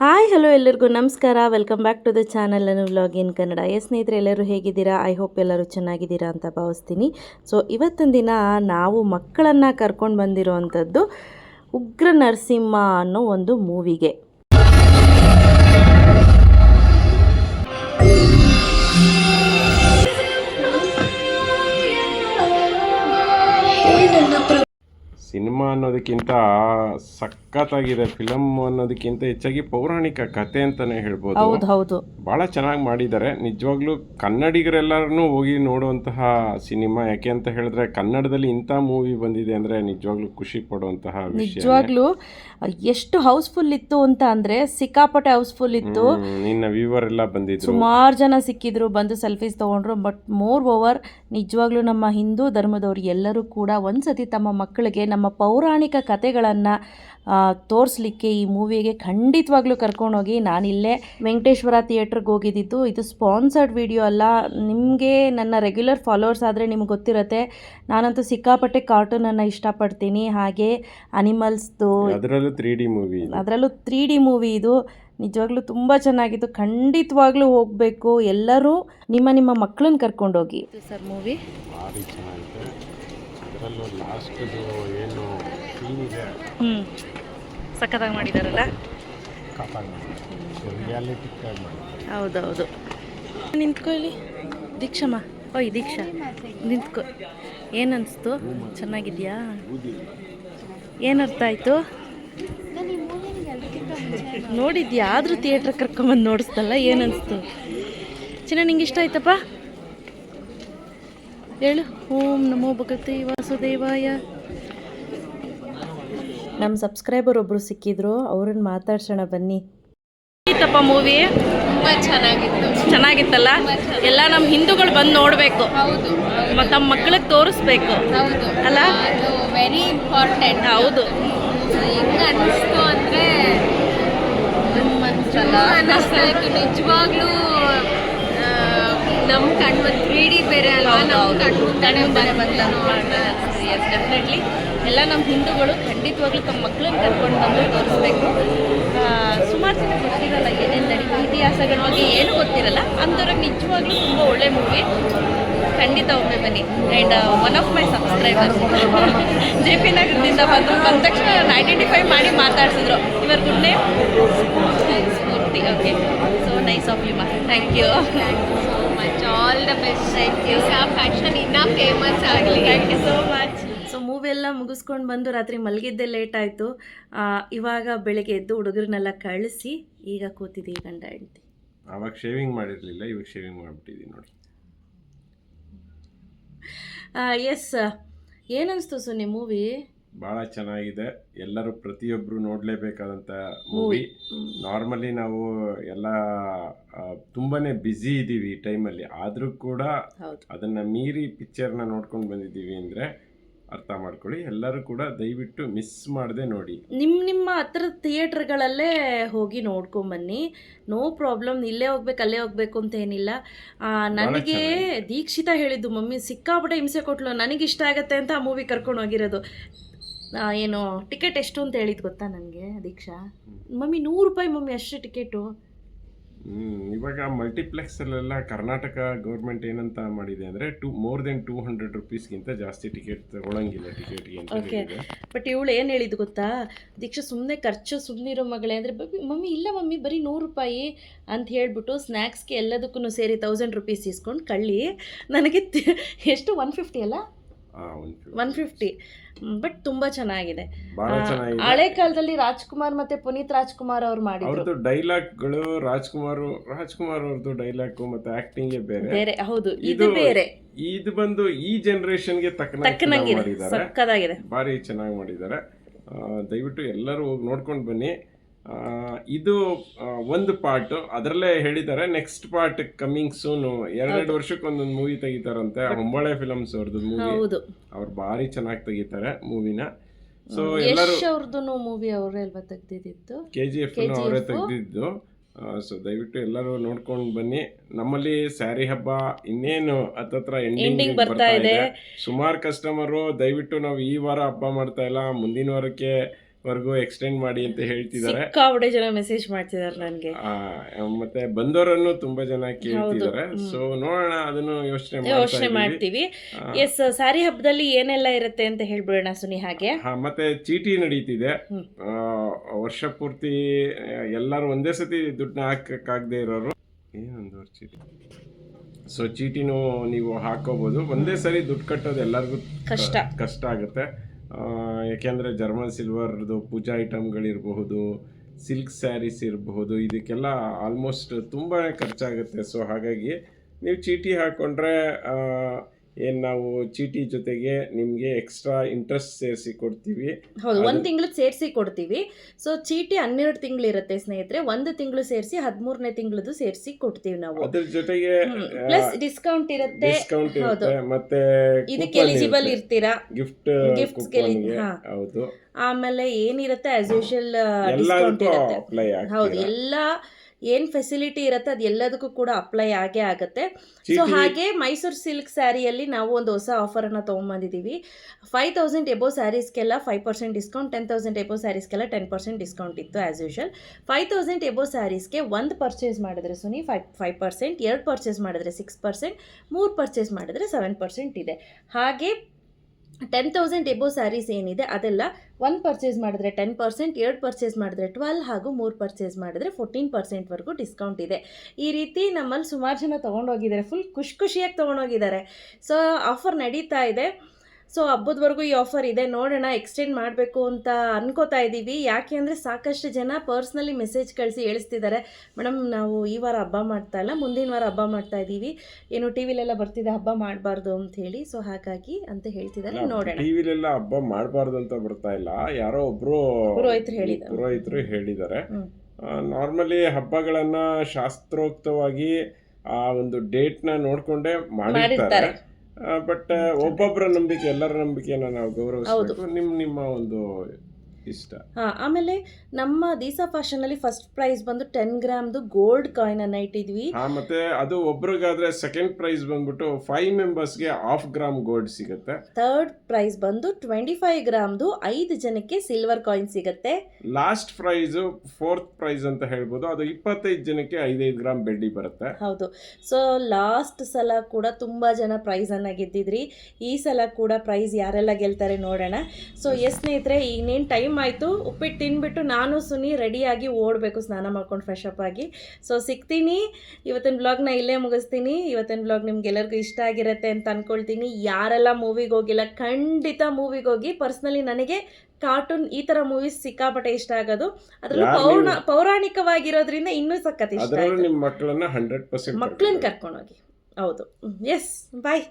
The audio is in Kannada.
ಹಾಯ್ ಹಲೋ ಎಲ್ಲರಿಗೂ ನಮಸ್ಕಾರ. Welcome back to the channel ಅನ್ನು ವ್ಲಾಗ್ ಇನ್ ಕನ್ನಡ ಎಸ್ ಸ್ನೇಹಿತರೆ, ಎಲ್ಲರೂ ಹೇಗಿದ್ದೀರಾ? ಐ ಹೋಪ್ ಎಲ್ಲರೂ ಚೆನ್ನಾಗಿದ್ದೀರಾ ಅಂತ ಭಾವಿಸ್ತೀನಿ. ಸೊ ಇವತ್ತಿನ ದಿನ ನಾವು ಮಕ್ಕಳನ್ನು ಕರ್ಕೊಂಡು ಬಂದಿರೋ ಅಂಥದ್ದು ಉಗ್ರ ನರಸಿಂಹ ಅನ್ನೋ ಒಂದು ಮೂವಿಗೆ ಸಿನಿಮಾ ಅನ್ನೋದಕ್ಕಿಂತ ಸಖತ್ತಾಗಿದೆ ಫಿಲಮ್ ಅನ್ನೋದಕ್ಕಿಂತ ಹೆಚ್ಚಾಗಿ ಪೌರಾಣಿಕ ಕತೆ ಅಂತಾನೆ ಹೇಳ್ಬೋದು. ಹೌದು ಹೌದು. ಬಹಳ ಚೆನ್ನಾಗಿ ಮಾಡಿದ್ದಾರೆ. ನಿಜವಾಗ್ಲೂ ಕನ್ನಡಿಗರೆಲ್ಲರನ್ನೂ ಹೋಗಿ ನೋಡುವಂತಹ ಸಿನಿಮಾ ಯಾಕೆ ಅಂತ ಹೇಳಿದ್ರೆ ಕನ್ನಡದಲ್ಲಿ ಇಂಥ ಮೂವಿ ಬಂದಿದೆ ಅಂದ್ರೆ ನಿಜವಾಗ್ಲೂ ಖುಷಿ ಪಡುವಂತಹ ನಿಜವಾಗ್ಲೂ ಎಷ್ಟು ಹೌಸ್ಫುಲ್ ಇತ್ತು ಅಂತ ಅಂದ್ರೆ ಸಿಕ್ಕಾಪಟ್ಟೆ ಹೌಸ್ಫುಲ್ ಇತ್ತು. ನಿನ್ನ ವ್ಯೂವರ್ ಎಲ್ಲ ಬಂದಿದ್ರು. ಸುಮಾರು ಜನ ಸಿಕ್ಕಿದ್ರು ಬಂದು ಸೆಲ್ಫೀಸ್ ತಗೊಂಡ್ರು ಬಟ್ ಮೋರ್ ಓವರ್ ನಿಜವಾಗ್ಲೂ ನಮ್ಮ ಹಿಂದೂ ಧರ್ಮದವರು ಎಲ್ಲರೂ ಕೂಡ ಒಂದ್ಸತಿ ತಮ್ಮ ಮಕ್ಕಳಿಗೆ ನಮ್ಮ ಪೌರಾಣಿಕ ಕಥೆಗಳನ್ನು ತೋರಿಸ್ಲಿಕ್ಕೆ ಈ ಮೂವಿಗೆ ಖಂಡಿತವಾಗ್ಲೂ ಕರ್ಕೊಂಡೋಗಿ ನಾನಿಲ್ಲೇ ವೆಂಕಟೇಶ್ವರ ಥಿಯೇಟ್ರಿಗೆ ಹೋಗಿದ್ದಿದ್ದು. ಇದು ಸ್ಪಾನ್ಸರ್ಡ್ ವಿಡಿಯೋ ಅಲ್ಲ. ನಿಮಗೆ ನನ್ನ ರೆಗ್ಯುಲರ್ ಫಾಲೋವರ್ಸ್ ಆದರೆ ನಿಮ್ಗೆ ಗೊತ್ತಿರುತ್ತೆ. ನಾನಂತೂ ಸಿಕ್ಕಾಪಟ್ಟೆ ಕಾರ್ಟೂನನ್ನು ಇಷ್ಟಪಡ್ತೀನಿ. ಹಾಗೆ ಅನಿಮಲ್ಸ್ದು ಅದರಲ್ಲೂ ತ್ರೀ ಡಿ ಮೂವಿ ಅದರಲ್ಲೂ ತ್ರೀ ಡಿ ಮೂವಿ ಇದು. ನಿಜವಾಗ್ಲೂ ತುಂಬ ಚೆನ್ನಾಗಿತ್ತು. ಖಂಡಿತವಾಗ್ಲೂ ಹೋಗಬೇಕು. ಎಲ್ಲರೂ ನಿಮ್ಮ ನಿಮ್ಮ ಮಕ್ಕಳನ್ನ ಕರ್ಕೊಂಡೋಗಿ. ಸರ್ ಮೂವಿ ಅದರಲ್ಲೂ ಲಾಸ್ಟ್ದು ಏನು ಸೀನ್ ಇದೆ ಹ್ಞೂ ಸಖತ್ತಾಗಿ ಮಾಡಿದಾರಲ್ಲ? ರಿಯಾಲಿಟಿ ಮಾಡಿ ಹೌದೌದು. ನಿಂತ್ಕೊ ಇಲ್ಲಿ. ದೀಕ್ಷಮ್ಮ. ಓಯ್ ದೀಕ್ಷಾ. ನಿಂತ್ಕೊ. ಏನನ್ನಿಸ್ತು ಚೆನ್ನಾಗಿದ್ಯಾ? ಏನು ಅರ್ಥ ಆಯಿತು? ನೋಡಿದ್ಯಾ? ಆದರೂ ಥಿಯೇಟ್ರ್ ಕರ್ಕೊಂಬಂದು ನೋಡಿಸ್ತಲ್ಲ ಏನನ್ನಿಸ್ತು ಚಿನ್ನ ನಿಂಗೆ ಇಷ್ಟ ಆಯ್ತಪ್ಪ? ಹೇಳು. ಓಂ ನಮೋ ಭಗವತಿ ವಾಸುದೇವಾಯ. ನಮ್ಮ ಸಬ್ಸ್ಕ್ರೈಬರ್ ಒಬ್ಬರು ಸಿಕ್ಕಿದ್ರು ಅವ್ರನ್ನ ಮಾತಾಡ್ಸೋಣ ಬನ್ನಿ. ಇತ್ತಪ್ಪ ಮೂವಿ ತುಂಬಾ ಚೆನ್ನಾಗಿತ್ತು. ಚೆನ್ನಾಗಿತ್ತಲ್ಲ? ಎಲ್ಲ ನಮ್ಮ ಹಿಂದೂಗಳು ಬಂದು ನೋಡಬೇಕು. ಹೌದು ಮತ್ತು ನಮ್ಮ ಮಕ್ಕಳಿಗೆ ತೋರಿಸ್ಬೇಕು. ಹೌದು. ಅಲ್ಲ? ಅದು ವೆರಿ ಇಂಪಾರ್ಟೆಂಟ್ ಹೌದು. ಹೆಂಗ್ ಅನ್ನಿಸ್ತು ಅಂದ್ರೆ ಅನ್ಸಲ್ಲ? ಅನ್ನಿಸ್ತಾ ಇತ್ತು. ನಿಜವಾಗ್ಲೂ ನಮ್ ಕಣ್ಣು ತ್ರೀ ಡಿ ಬೇರೆ ಅಲ್ವಾ? ನಾವು ಕಣ್ಣು ಮುಂದಾನೆ ಎಸ್ ಡೆಫಿನೆಟ್ಲಿ ಎಲ್ಲ ನಮ್ಮ ಹಿಂದೂಗಳು ಖಂಡಿತವಾಗ್ಲೂ ತಮ್ಮ ಮಕ್ಕಳನ್ನ ಕರ್ಕೊಂಡು ಬಂದು ತೋರಿಸ್ಬೇಕು. ಸುಮಾರು ಜನ ಗೊತ್ತಿರಲ್ಲ ಏನೇನು ನಡೀತು ಇತಿಹಾಸಗಳ ಬಗ್ಗೆ ಏನು ಗೊತ್ತಿರಲ್ಲ. ಅಂಥವ್ರಿಗೆ ನಿಜವಾಗ್ಲೂ ತುಂಬ ಒಳ್ಳೆ ಮೂವಿ ಖಂಡಿತ ಒಮ್ಮೆ ಬನ್ನಿ. And one of my subscribers J P ನಗರದಿಂದ ಬಂದು ಬಂದ ತಕ್ಷಣ ಐಡೆಂಟಿಫೈ ಮಾಡಿ ಮಾತಾಡ್ಸಿದ್ರು. ಇವರ್ good name Spoorthi okay so nice of you ಮಾ thank you much all the best thank you ಆ ಫ್ಯಾಷನ್ ಇನ್ನ ಫೇಮಸ್ ಆಗಲಿ. Thank you so much so movie ಎಲ್ಲ ಮುಗಿಸ್ಕೊಂಡು ಬಂದು ರಾತ್ರಿ ಮಲಗಿದ್ದೆ ಲೇಟ್ ಆಯಿತು. ಇವಾಗ ಬೆಳಗ್ಗೆ ಎದ್ದು ಹುಡುಗರನ್ನೆಲ್ಲ ಕಳಿಸಿ ಈಗ ಕೂತಿದ್ದೀವಿ ಗಂಡ ಹೆಂಡತಿ. ಅವಾಗ ಶೇವಿಂಗ್ ಮಾಡಿರಲಿಲ್ಲ ಇವಾಗ ಶೇವಿಂಗ್ ಮಾಡಿಬಿಟ್ಟಿದ್ದೀನಿ ನೋಡಿ. ಎಸ್ ಏನನ್ನಿಸ್ತು ಸುನಿ ಮೂವಿ ಭಾಳ ಚೆನ್ನಾಗಿದೆ. ಎಲ್ಲರೂ ಪ್ರತಿಯೊಬ್ಬರು ನೋಡಲೇಬೇಕಾದಂಥ ಮೂವಿ ನಾರ್ಮಲಿ ನಾವು ಎಲ್ಲ ತುಂಬಾನೇ ಬ್ಯುಸಿ ಇದ್ದೀವಿ ಈ ಟೈಮಲ್ಲಿ ಆದರೂ ಕೂಡ ಅದನ್ನ ಮೀರಿ ಪಿಕ್ಚರ್ನ ನೋಡ್ಕೊಂಡು ಬಂದಿದ್ದೀವಿ ಅಂದರೆ ಅರ್ಥ ಮಾಡ್ಕೊಳ್ಳಿ. ಎಲ್ಲರೂ ಕೂಡ ದಯವಿಟ್ಟು ಮಿಸ್ ಮಾಡದೆ ನೋಡಿ. ನಿಮ್ಮ ನಿಮ್ಮ ಹತ್ರ ಥಿಯೇಟ್ರ್ಗಳಲ್ಲೇ ಹೋಗಿ ನೋಡ್ಕೊಂಬನ್ನಿ. ನೋ ಪ್ರಾಬ್ಲಮ್ ಇಲ್ಲೇ ಹೋಗ್ಬೇಕು ಅಲ್ಲೇ ಹೋಗ್ಬೇಕು ಅಂತ ಏನಿಲ್ಲ. ಆ, ನನಗೆ ದೀಕ್ಷಿತ ಹೇಳಿದ್ದು ಮಮ್ಮಿ ಸಿಕ್ಕಾಪಟ್ಟೆ ಹಿಂಸೆ ಕೊಟ್ಲು. ನನಗೆ ಇಷ್ಟ ಆಗತ್ತೆ ಅಂತ ಆ ಮೂವಿ ಕರ್ಕೊಂಡು ಹೋಗಿರೋದು. ಏನು ಟಿಕೆಟ್ ಎಷ್ಟು ಅಂತ ಹೇಳಿದ್ ಗೊತ್ತಾ ನನಗೆ ದೀಕ್ಷಾ? ಮಮ್ಮಿ ನೂರು ರೂಪಾಯಿ ಮಮ್ಮಿ ಅಷ್ಟೇ ಟಿಕೆಟು. ಇವಾಗ ಮಲ್ಟಿಪ್ಲೆಕ್ಸಲ್ಲೆಲ್ಲ ಕರ್ನಾಟಕ ಗೌರ್ಮೆಂಟ್ ಏನಂತ ಮಾಡಿದೆ ಅಂದರೆ two more than two hundred ರುಪೀಸ್ಗಿಂತ ಜಾಸ್ತಿ ಟಿಕೆಟ್ ತಗೊಳಂಗಿಲ್ಲ ಟಿಕೆಟ್ಗೆ ಅಂತ. ಹೇಳಿದೆ. ಬಟ್ ಇವಳು ಏನು ಹೇಳಿದ್ದು ಗೊತ್ತಾ? ದೀಕ್ಷಾ ಸುಮ್ಮನೆ ಖರ್ಚು ಸುಮ್ಮನೆ ಇರೋ ಮಗಳೇ ಅಂದರೆ ಮಮ್ಮಿ ಇಲ್ಲ ಮಮ್ಮಿ ಬರೀ ನೂರು ರೂಪಾಯಿ ಅಂತ ಹೇಳಿಬಿಟ್ಟು ಸ್ನ್ಯಾಕ್ಸ್ಗೆ ಎಲ್ಲದಕ್ಕೂ ಸೇರಿ ತೌಸಂಡ್ ರುಪೀಸ್ ಇಸ್ಕೊಂಡು ಕಳ್ಳಿ. ನನಗೆ ತಿ- ಎಷ್ಟು ಒನ್ ಫಿಫ್ಟಿ ಅಲ್ಲ? ಒನ್ ಫಿಫ್ಟಿ ಬಟ್ ತುಂಬಾ ಚೆನ್ನಾಗಿದೆ. ಹಳೆ ಕಾಲದಲ್ಲಿ ರಾಜ್ಕುಮಾರ್ ಮತ್ತೆ ಪುನೀತ್ ರಾಜ್ಕುಮಾರ್ ಅವ್ರು ಮಾಡಿದ್ರು. ಡೈಲಾಗ್ಗಳು ರಾಜ್ಕುಮಾರ್ ರಾಜ್ಕುಮಾರ್ ಅವ್ರದ್ದು ಡೈಲಾಗ್ ಮತ್ತೆ ಆಕ್ಟಿಂಗ್ ಬೇರೆ. ಬೇರೆ ಹೌದು ಇದು ಬೇರೆ. ಇದು ಬಂದು ಈ ಜನರೇಷನ್ಗೆ ತಕ್ಕನಾಗಿ ತಕ್ಕನಂಗಿದೆ ಮಾಡಿದ್ದಾರೆ. ಸಕ್ಕದಾಗಿದೆ. ಭಾರಿ ಚೆನ್ನಾಗಿ ಮಾಡಿದ್ದಾರೆ. ದಯವಿಟ್ಟು ಎಲ್ಲರೂ ಹೋಗಿ ನೋಡ್ಕೊಂಡು ಬನ್ನಿ. ಇದು ಒಂದು ಪಾರ್ಟ್ ಅದರಲ್ಲೇ ಹೇಳಿದ್ದಾರೆ ನೆಕ್ಸ್ಟ್ ಪಾರ್ಟ್ ಕಮ್ಮಿಂಗ್ ಸೂನು ಎರಡೆರಡು ವರ್ಷಕ್ಕೆ ಒಂದೊಂದು ಮೂವಿ ತೆಗಿತಾರಂತೆ. ಹೊಂಬಳೆ ಫಿಲಮ್ಸ್ ಅವ್ರದ್ದು ಮೂವಿ ಅವ್ರು ಭಾರಿ ಚೆನ್ನಾಗಿ ತೆಗಿತಾರೆ ಮೂವಿನ ಸೊ ಎಲ್ಲರೂ ಅವ್ರದ್ದು ಮೂವಿ ಅವರೇ ಅಲ್ವಾ ತೆಗ್ದಿದ್ದು? ಕೆ ಜಿ ಎಫ್ ಅವರೇ ತೆಗ್ದಿದ್ದು. ಸೊ ದಯವಿಟ್ಟು ಎಲ್ಲರೂ ನೋಡ್ಕೊಂಡು ಬನ್ನಿ. ನಮ್ಮಲ್ಲಿ ಸ್ಯಾರಿ ಹಬ್ಬ ಇನ್ನೇನು ಹತ್ತತ್ರ ಎಂಡಿಂಗ್ ಬರ್ತಾ. ಇದೆ. ಸುಮಾರು ಕಸ್ಟಮರು ದಯವಿಟ್ಟು ನಾವು ಈ ವಾರ ಹಬ್ಬ ಮಾಡ್ತಾ ಇಲ್ಲ. ಮುಂದಿನ ವಾರಕ್ಕೆ ವರೆಗೂ ಎಕ್ಸ್ಟೆಂಡ್ ಮಾಡಿ ಅಂತ ಹೇಳ್ತಿದ್ದಾರೆ ಸಿಕ್ಕಾಪಟ್ಟೆ ಜನ ಮೆಸೇಜ್ ಮಾಡ್ತಿದ್ದಾರೆ ನನಗೆ. ಮತ್ತೆ ಬಂದವರನ್ನು ತುಂಬಾ ಜನ ಕೇಳ್ತಿದ್ದಾರೆ ಸೊ ನೋಡೋಣ ಅದನ್ನು ಯೋಚನೆ ಯೋಚನೆ ಮಾಡ್ತೀವಿ. ಎಸ್ ಸಾರಿ ಹಬ್ಬದಲ್ಲಿ ಏನೆಲ್ಲ ಇರುತ್ತೆ ಅಂತ ಹೇಳ್ಬಿಡೋಣ ಸುನಿ ಹಾಗೆ. ಮತ್ತೆ ಚೀಟಿ ನಡೀತಿದೆ. ಆ, ವರ್ಷ ಪೂರ್ತಿ ಎಲ್ಲರೂ ಒಂದೇ ಸತಿ ದುಡ್ಡನ್ನ ಹಾಕಕ್ಕಾಗದೆ ಇರೋರು. ಏನೊಂದು ವರ್ಷ ಚೀಟಿ ಸೊ ಚೀಟಿನೂ ನೀವು ಹಾಕೋಬಹುದು ಒಂದೇ ಸರಿ ದುಡ್ಡು ಕಟ್ಟೋದು ಎಲ್ಲರಿಗೂ ಕಷ್ಟ. ಕಷ್ಟ ಆಗುತ್ತೆ. ಯಾಕೆಂದ್ರೆ ಜರ್ಮನ್ ಸಿಲ್ವರ್ದು ಪೂಜಾ ಐಟಮ್ಗಳಿರಬಹುದು, ಸಿಲ್ಕ್ ಸ್ಯಾರೀಸ್ ಇರಬಹುದು, ಇದಕ್ಕೆಲ್ಲ ಆಲ್ಮೋಸ್ಟ್ ತುಂಬಾ ಖರ್ಚಾಗುತ್ತೆ. ಸೊ ಹಾಗಾಗಿ ನೀವು ಚೀಟಿ ಹಾಕೊಂಡ್ರೆ ಏನು ನಾವು ಚೀಟಿ ಜೊತೆಗೆ ನಿಮಗೆ ಎಕ್ಸ್ಟ್ರಾ ಇಂಟ್ರೆಸ್ಟ್ ಸೇರಿಸಿ ಕೊಡ್ತೀವಿ. ಹೌದು ಒಂದು ತಿಂಗಳು ಸೇರಿಸಿ ಕೊಡ್ತೀವಿ. ಸೊ ಚೀಟಿ ಹನ್ನೆರಡು ತಿಂಗಳು ಇರುತ್ತೆ ಸ್ನೇಹಿತರೆ ಒಂದು ತಿಂಗಳು ಸೇರಿಸಿ ಹದಿಮೂರನೇ ತಿಂಗಳದು ಸೇರಿಸಿ ಕೊಡ್ತೀವಿ ನಾವು. ಅದ್ರ ಜೊತೆಗೆ ಪ್ಲಸ್ ಡಿಸ್ಕೌಂಟ್ ಇರುತ್ತೆ. ಡಿಸ್ಕೌಂಟ್ ಹೌದು. ಇರುತ್ತೆ ಮತ್ತೆ ಇದಕ್ಕೆ ಎಲಿಜಿಬಲ್ ಇರ್ತೀರಾ? ಗಿಫ್ಟ್ Gifts ಗೆ ಹಾ. ಹೌದು. ಆಮೇಲೆ ಏನಿರುತ್ತೆ ಆಸ್ ಯೂಶುವಲ್ ಡಿಸ್ಕೌಂಟ್ ಎಲ್ಲದಕ್ಕೂ ಇರುತ್ತೆ. ಅಪ್ಲೈ ಹೌದು ಎಲ್ಲ ಏನ್ ಫೆಸಿಲಿಟಿ ಇರುತ್ತೆ ಅದು ಎಲ್ಲದಕ್ಕೂ ಕೂಡ ಅಪ್ಲೈ ಆಗೇ ಆಗುತ್ತೆ. ಸೊ ಹಾಗೆ ಮೈಸೂರು ಸಿಲ್ಕ್ ಸ್ಯಾರಿಯಲ್ಲಿ ನಾವು ಒಂದು ಹೊಸ ಆಫರನ್ನು ತೊಗೊಂಬಂದಿದ್ದೀವಿ five thousand above ಸ್ಯಾರೀಸ್ಗೆಲ್ಲ five percent discount ten thousand above ಸ್ಯಾರೀಸ್ಗೆಲ್ಲ ten percent discount ಇತ್ತು as usual five thousand above ಸ್ಯಾರೀಸ್ಗೆ ಒಂದು ಪರ್ಚೇಸ್ ಮಾಡಿದ್ರೆ ಸುನಿ ಫೈವ್ ಫೈವ್ ಪರ್ಸೆಂಟ್ ಎರಡು ಪರ್ಚೇಸ್ ಮಾಡಿದ್ರೆ ಸಿಕ್ಸ್ ಪರ್ಸೆಂಟ್ ಮೂರು ಪರ್ಚೇಸ್ ಮಾಡಿದ್ರೆ ಸೆವೆನ್ ಪರ್ಸೆಂಟ್ ಇದೆ. ಹಾಗೆ ಟೆನ್ ತೌಸಂಡ್ ಎಬೋ ಸ್ಯಾರೀಸ್ ಏನಿದೆ, ಅದೆಲ್ಲ ಒನ್ ಪರ್ಚೇಸ್ ಮಾಡಿದ್ರೆ ಟೆನ್ ಪರ್ಸೆಂಟ್ ಎರಡು ಪರ್ಚೇಸ್ ಮಾಡಿದ್ರೆ ಟ್ವೆಲ್ ಹಾಗೂ ಮೂರು ಪರ್ಚೇಸ್ ಮಾಡಿದ್ರೆ ಫೋರ್ಟೀನ್ ಪರ್ಸೆಂಟ್ವರೆಗೂ ಡಿಸ್ಕೌಂಟ್ ಇದೆ. ಈ ರೀತಿ ನಮ್ಮಲ್ಲಿ ಸುಮಾರು ಜನ ತೊಗೊಂಡೋಗಿದ್ದಾರೆ ಫುಲ್ ಖುಷಿ ಖುಷಿಯಾಗಿ ತೊಗೊಂಡೋಗಿದ್ದಾರೆ. ಸೊ ಆಫರ್ ನಡೀತಾ ಇದೆ. ಸೊ ಹಬ್ಬದವರೆಗೂ ಈ ಆಫರ್ ಇದೆ. ನೋಡೋಣ ಎಕ್ಸ್ಟೆಂಡ್ ಮಾಡಬೇಕು ಅಂತ ಅನ್ಕೋತಾ ಇದ್ದೀವಿ ಯಾಕೆ ಅಂದರೆ ಸಾಕಷ್ಟು ಜನ ಪರ್ಸ್ನಲಿ ಮೆಸೇಜ್ ಕಳಿಸಿ ಹೇಳಿಸ್ತಿದ್ದಾರೆ. ಮೇಡಮ್ ನಾವು ಈ ವಾರ ಹಬ್ಬ ಮಾಡ್ತಾ ಇಲ್ಲ ಮುಂದಿನ ವಾರ ಹಬ್ಬ ಮಾಡ್ತಾ ಇದ್ದೀವಿ ಏನು ಟಿ ವಿಲೆಲ್ಲ ಬರ್ತಿದೆ ಹಬ್ಬ ಮಾಡಬಾರ್ದು ಅಂತ ಹೇಳಿ. ಸೊ ಹಾಗಾಗಿ ಅಂತ ಹೇಳ್ತಿದ್ದಾರೆ. ನೋಡೋಣ. ಟಿವಿಲೆಲ್ಲ ಹಬ್ಬ ಮಾಡಬಾರ್ದು ಅಂತ ಬರ್ತಾ ಇಲ್ಲ. ಯಾರೋ ಒಬ್ರು ಪುರೋಹಿತರು ಹೇಳಿದ್ದಾರೆ. ಪುರೋಹಿತರು ಹೇಳಿದ್ದಾರೆ. ನಾರ್ಮಲಿ ಹಬ್ಬಗಳನ್ನ ಶಾಸ್ತ್ರೋಕ್ತವಾಗಿ ಆ ಒಂದು ಡೇಟ್ನ ನೋಡ್ಕೊಂಡೇ ಮಾಡಿರ್ತಾರೆ. ಬಟ್ ಒಬ್ಬೊಬ್ಬರ ನಂಬಿಕೆ ಎಲ್ಲರ ನಂಬಿಕೆನ ನಾವು ಗೌರವಿಸಬೇಕು. ನಿಮ್ ನಿಮ್ಮ ಒಂದು ಇಷ್ಟ. ಹಾ ಆಮೇಲೆ ನಮ್ಮ ದೀಸಾ ಫ್ಯಾಷನಲ್ಲಿ ಫಸ್ಟ್ ಪ್ರೈಸ್ ಬಂದು ಟೆನ್ ಗ್ರಾಮ್ದು ಗೋಲ್ಡ್ ಕಾಯಿನ್ ಅನ್ನ ಇಟ್ಟಿದ್ವಿ. ಹಾ ಮತ್ತೆ ಅದು ಒಬ್ರಿಗಾದ್ರೆ ಸೆಕೆಂಡ್ ಪ್ರೈಸ್ ಬಂದ್ಬಿಟ್ಟು ಫೈವ್ ಮೆಂಬರ್ಸ್ಗೆ ಹಾಫ್ ಗ್ರಾಮ್ ಗೋಲ್ಡ್ ಸಿಗುತ್ತೆ. ಥರ್ಡ್ ಪ್ರೈಸ್ ಬಂದು ಟ್ವೆಂಟಿ ಫೈವ್ ಗ್ರಾಮ್ದು ಐದು ಜನಕ್ಕೆ ಸಿಲ್ವರ್ ಕಾಯಿನ್ ಸಿಗುತ್ತೆ. ಲಾಸ್ಟ್ ಪ್ರೈಸ್ ಫೋರ್ತ್ ಪ್ರೈಸ್ ಅಂತ ಹೇಳ್ಬೋದು. ಅದು ಇಪ್ಪತ್ತೈದು ಜನಕ್ಕೆ ಐದೈದು ಗ್ರಾಮ್ ಬೆಳ್ಳಿ ಬರುತ್ತೆ. ಹೌದು. ಸೊ ಲಾಸ್ಟ್ ಸಲ ಕೂಡ ತುಂಬಾ ಜನ ಪ್ರೈಸ್ ಅನ್ನ ಗೆದ್ದಿದ್ರಿ. ಈ ಸಲ ಕೂಡ ಪ್ರೈಸ್ ಯಾರೆಲ್ಲ ಗೆಲ್ತಾರೆ ನೋಡೋಣ. ಸೊ ಎಸ್ ಸ್ನೇಹಿತರೆ ಇನ್ನೇನು ಟೈಮ್ ಆಯಿತು ಉಪ್ಪಿಟ್ಟು ತಿನ್ಬಿಟ್ಟು ನಾನು ಸುನಿ ರೆಡಿಯಾಗಿ ಓಡಬೇಕು ಸ್ನಾನ ಮಾಡ್ಕೊಂಡು ಫ್ರೆಶ್ ಅಪ್ ಆಗಿ. ಸೊ ಸಿಗ್ತೀನಿ. ಇವತ್ತಿನ ಬ್ಲಾಗ್ನ ಇಲ್ಲೇ ಮುಗಿಸ್ತೀನಿ. ಇವತ್ತಿನ ಬ್ಲಾಗ್ ನಿಮ್ಗೆಲ್ಲರಿಗೂ ಇಷ್ಟ ಆಗಿರುತ್ತೆ ಅಂತ ಅಂದ್ಕೊಳ್ತೀನಿ ಯಾರೆಲ್ಲ ಮೂವಿಗೆ ಹೋಗಿಲ್ಲ ಖಂಡಿತ ಮೂವಿಗೆ ಹೋಗಿ. ಪರ್ಸ್ನಲಿ ನನಗೆ ಕಾರ್ಟೂನ್ ಈ ತರ ಮೂವೀಸ್ ಸಿಕ್ಕಾಪಟ್ಟೆ ಇಷ್ಟ ಆಗೋದು. ಅದರಲ್ಲೂ ಪೌರ್ಣ ಪೌರಾಣಿಕವಾಗಿರೋದ್ರಿಂದ ಇನ್ನೂ ಸಖತ್ ಇಷ್ಟ ಮಕ್ಕಳನ್ನ ಕರ್ಕೊಂಡೋಗಿ ಹೌದು. ಎಸ್ ಬಾಯ್